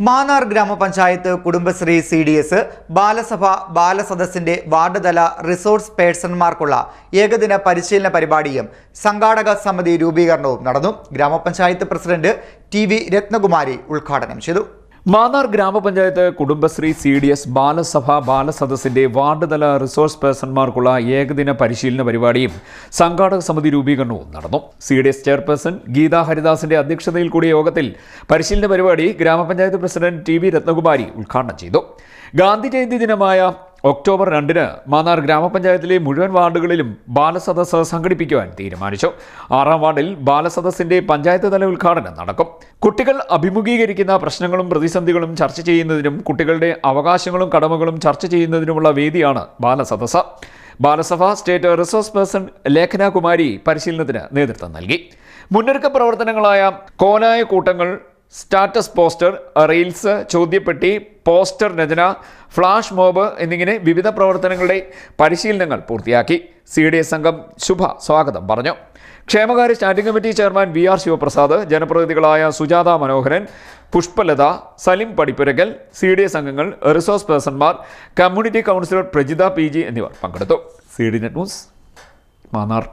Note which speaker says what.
Speaker 1: മാന്നാർ ഗ്രാമപഞ്ചായത്ത് Kudumbashree C D S ബാലസഭ ബാലസദസ്സിന്റെ ward തല റിസോഴ്സ് പേഴ്സൺമാർക്കുള്ള ഏകദിന പരിശീലന പരിപാടിയും സംഘാടക സമിതി രൂപീകരണവും നടന്നു. ഗ്രാമപഞ്ചായത്ത് പ്രസിഡന്റ് ടി വി രത്നകുമാരി ഉദ്ഘാടനം ചെയ്തു.
Speaker 2: മാന്നാർ ഗ്രാമപഞ്ചായത്ത് കുടുംബശ്രീ സി ഡി എസ് ബാലസഭ ബാലസദസ്സിന്റെ വാർഡ് തല റിസോഴ്സ് പേഴ്സൺമാർക്കുള്ള ഏകദിന പരിശീലന പരിപാടിയും സംഘാടക സമിതി രൂപീകരണവും നടന്നു. C D S chairperson Geetha ഹരിദാസിന്റെ അധ്യക്ഷതയിൽ കൂടിയ യോഗത്തിൽ പരിശീലന പരിപാടി ഗ്രാമപഞ്ചായത്ത് പ്രസിഡന്റ് ടി വി രത്നകുമാരി ഉദ്ഘാടനം ചെയ്തു. ഗാന്ധി ജയന്തി ദിനമായ ഒക്ടോബർ രണ്ടിന് മാന്നാർ ഗ്രാമപഞ്ചായത്തിലെ മുഴുവൻ വാർഡുകളിലും ബാലസദസ് സംഘടിപ്പിക്കുവാൻ തീരുമാനിച്ചു. ആറാം വാർഡിൽ ബാലസദസ്സിന്റെ പഞ്ചായത്ത് തല ഉദ്ഘാടനം നടക്കും. കുട്ടികൾ അഭിമുഖീകരിക്കുന്ന പ്രശ്നങ്ങളും പ്രതിസന്ധികളും ചർച്ച ചെയ്യുന്നതിനും കുട്ടികളുടെ അവകാശങ്ങളും കടമകളും ചർച്ച ചെയ്യുന്നതിനുമുള്ള വേദിയാണ് ബാലസദസ് ബാലസഭ state resource person Lekhana Kumari പരിശീലനത്തിന് നേതൃത്വം നൽകി. മുന്നൊരുക്ക പ്രവർത്തനങ്ങളായ കോലായ കൂട്ടങ്ങൾ സ്റ്റാറ്റസ് പോസ്റ്റർ റീൽസ് ചോദ്യപ്പെട്ടി പോസ്റ്റർ രചന ഫ്ലാഷ് മോബ് എന്നിങ്ങനെ വിവിധ പ്രവർത്തനങ്ങളുടെ പരിശീലനങ്ങൾ പൂർത്തിയാക്കി. സി ഡി എസ് സംഘം ശുഭ സ്വാഗതം പറഞ്ഞു. ക്ഷേമകാര്യ standing committee chairman V R Sivaprasad ജനപ്രതിനിധികളായ Sujatha Manoharan Pushpalatha Salim Padippurakal C D S അംഗങ്ങൾ resource പേഴ്സൺമാർ community councillor Prajitha P G എന്നിവർ പങ്കെടുത്തു. C D net news Mannar.